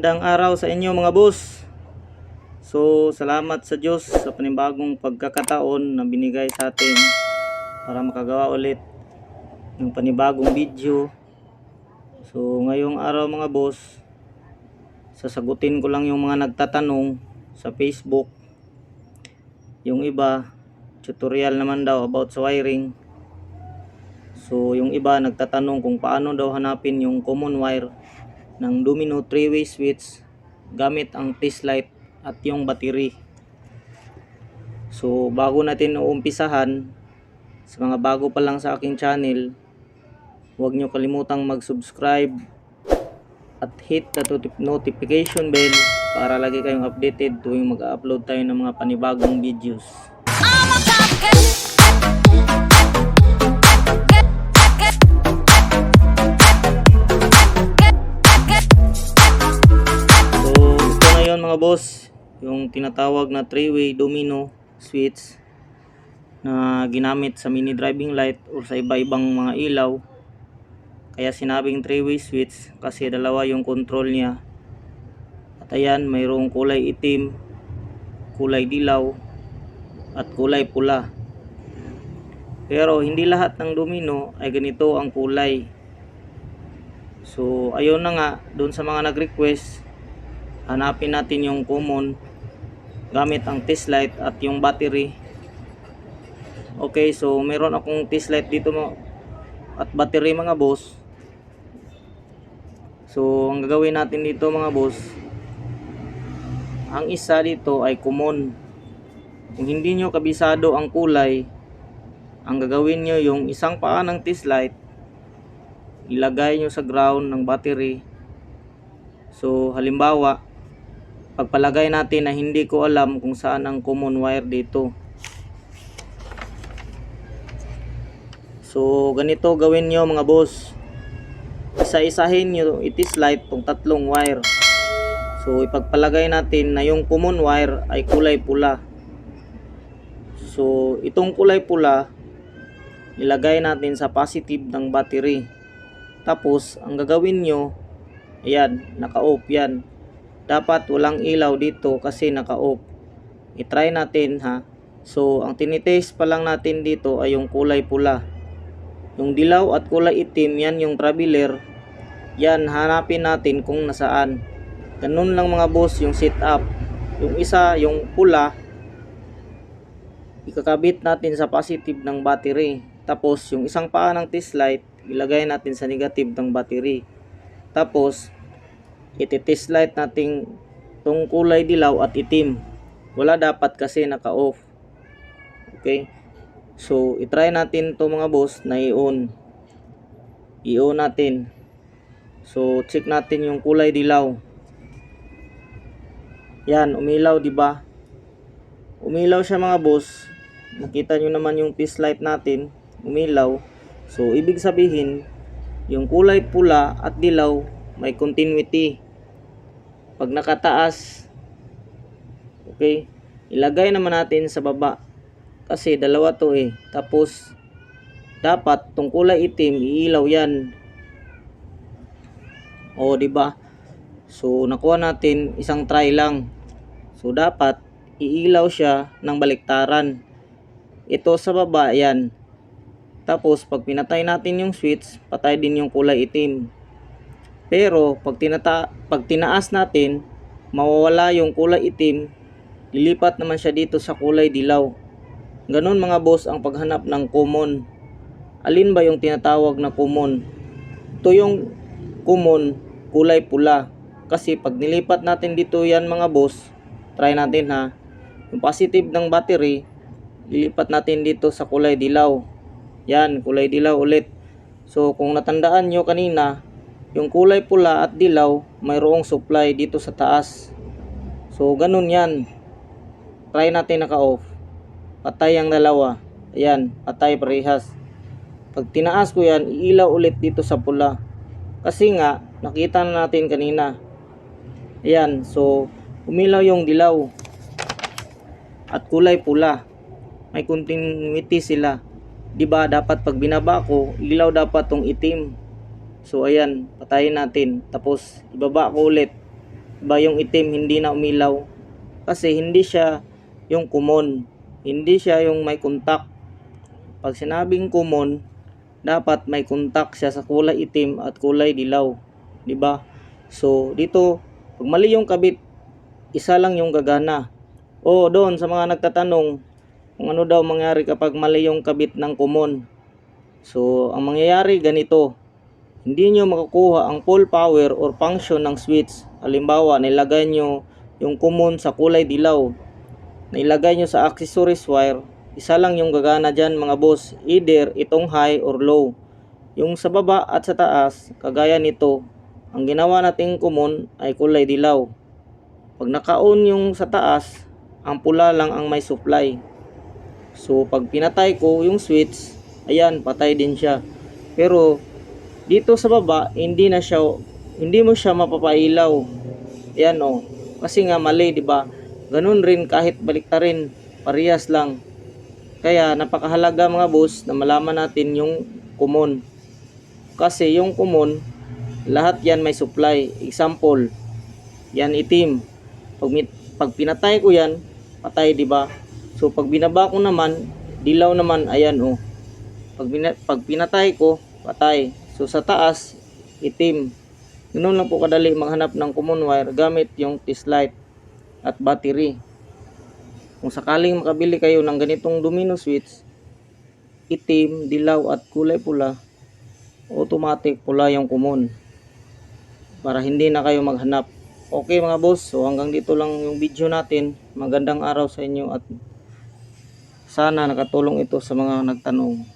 Gandang araw sa inyo mga boss. So, salamat sa Diyos sa panibagong pagkakataon na binigay sa atin para makagawa ulit ng panibagong video. So, ngayong araw mga boss, sasagutin ko lang yung mga nagtatanong sa Facebook. Yung iba, tutorial naman daw about sa wiring. So, yung iba nagtatanong kung paano daw hanapin yung common wire ng Domino 3-way switch gamit ang test light at yung battery. So, bago natin uumpisahan, sa mga bago pa lang sa aking channel, huwag nyo kalimutang mag-subscribe at hit the noti- notification bell para lagi kayong updated tuwing mag-upload tayo ng mga panibagong videos. So, mga boss, yung tinatawag na three-way domino switch na ginamit sa mini driving light or sa iba-ibang mga ilaw. Kaya sinabing three-way switch kasi dalawa yung control niya. At ayan, mayroong kulay itim, kulay dilaw, at kulay pula. Pero hindi lahat ng domino ay ganito ang kulay. So, ayun na nga, doon sa mga nag-request, hanapin natin yung common gamit ang test light at yung battery. Okay, so meron akong test light dito mo at battery mga boss. So, ang gagawin natin dito mga boss, ang isa dito ay common. Kung hindi nyo kabisado ang kulay, ang gagawin nyo yung isang paa ng test light, ilagay nyo sa ground ng battery. So, halimbawa, pagpalagay natin na hindi ko alam kung saan ang common wire dito. So, ganito gawin nyo mga boss. Isa-isahin nyo itis light tong tatlong wire. So, ipagpalagay natin na yung common wire ay kulay pula. So, itong kulay pula, ilagay natin sa positive ng battery. Tapos, ang gagawin nyo, ayan, naka-off yan. Dapat walang ilaw dito kasi naka-off. I-try natin ha. So, ang tinitest pa lang natin dito ay yung kulay pula. Yung dilaw at kulay itim, yan yung traveler. Yan, hanapin natin kung nasaan. Ganun lang mga boss yung setup. Yung isa, yung pula, ikakabit natin sa positive ng battery. Tapos, yung isang paa ng test light, ilagay natin sa negative ng battery. Tapos, iti-test light natin tong kulay dilaw at itim. Wala dapat kasi naka-off. Okay? So, itry natin to mga boss na i-on. I-on natin. So, check natin yung kulay dilaw. Yan, umilaw, di ba? Umilaw siya mga boss. Nakita nyo naman yung test light natin. Umilaw. So, ibig sabihin, yung kulay pula at dilaw may continuity. Pag nakataas, okay, ilagay naman natin sa baba. Kasi dalawa to eh. Tapos, dapat tong kulay itim, iilaw yan. O, di ba? So, nakuha natin isang try lang. So, dapat iilaw siya ng baliktaran. Ito sa baba, yan. Tapos, pag pinatay natin yung switch, patay din yung kulay itim. Pero, pag, tinata pag tinaas natin, mawawala yung kulay itim, lilipat naman siya dito sa kulay dilaw. Ganon mga boss ang paghanap ng common. Alin ba yung tinatawag na common? Ito yung common, kulay pula. Kasi pag nilipat natin dito yan mga boss, try natin ha. Yung positive ng battery, lilipat natin dito sa kulay dilaw. Yan, kulay dilaw ulit. So kung natandaan nyo kanina, yung kulay pula at dilaw, mayroong supply dito sa taas. So ganun yan. Try natin naka-off. Patay ang dalawa. Ayan, patay parehas. Pag tinaas ko yan, iilaw ulit dito sa pula. Kasi nga, nakita na natin kanina. Ayan, so umilaw yung dilaw. At kulay pula. May continuity sila. 'di ba dapat pag binaba ko, ilaw dapat tong itim. So ayan, patayin natin. Tapos ibaba ko ulit. Ba yung itim hindi na umilaw kasi hindi siya yung common. Hindi siya yung may contact. Pag sinabing common, dapat may contact siya sa kulay itim at kulay dilaw, 'di ba? So dito, pag mali yung kabit, isa lang yung gagana. O doon sa mga nagtatanong kung ano daw mangyari kapag mali yung kabit ng common. So ang mangyayari ganito, hindi nyo makukuha ang full power or function ng switch. Halimbawa, nilagay nyo yung common sa kulay dilaw. Nailagay nyo sa accessories wire, isa lang yung gagana dyan mga boss, either itong high or low. Yung sa baba at sa taas, kagaya nito, ang ginawa nating common ay kulay dilaw. Pag naka-on yung sa taas, ang pula lang ang may supply. So pag pinatay ko yung switch, ayan, patay din siya. Pero dito sa baba, hindi na siya hindi mo siya mapapailaw. Ayan oh. Kasi nga mali, 'di ba? Ganun rin kahit baliktarin, parehas lang. Kaya napakahalaga mga boss na malaman natin yung common. Kasi yung common, lahat yan may supply. Example, yan itim. Pag, pag pinatay ko yan, patay, di ba? So pag binaba ko naman, dilaw naman, ayan oh. Pag, pag pinatay ko, patay. So sa taas, itim. Ganun lang po kadali maghanap ng common wire gamit yung test light at battery. Kung sakaling makabili kayo ng ganitong domino switch, itim, dilaw at kulay pula, automatic pula yung common. Para hindi na kayo maghanap. Okay mga boss, so hanggang dito lang yung video natin. Magandang araw sa inyo at sana nakatulong ito sa mga nagtanong.